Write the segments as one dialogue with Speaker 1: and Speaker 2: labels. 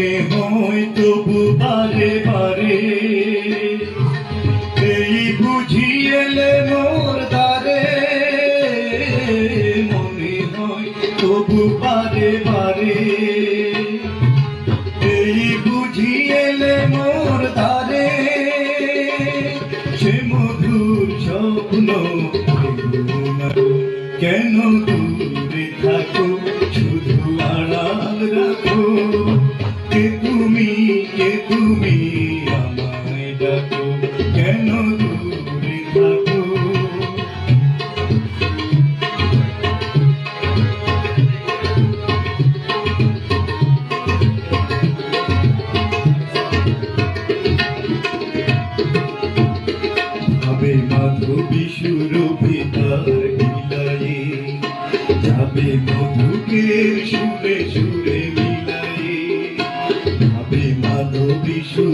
Speaker 1: মনে হয় তবু বারে বারে। এই বুঝিয়েলে মোর মনে হয় তবু বারে বারে। এই বুঝিয়েলে মোর দ্বারে। সে মধুর স্বপ্ন কেন দূরে কে তুমি আমায় ডাকো? কেন দূরে থাকো? হবে মাধবী সুরভিতার বিলায়ে যাবে মধুকে সুরে সুরে মাধবী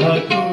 Speaker 1: থাকো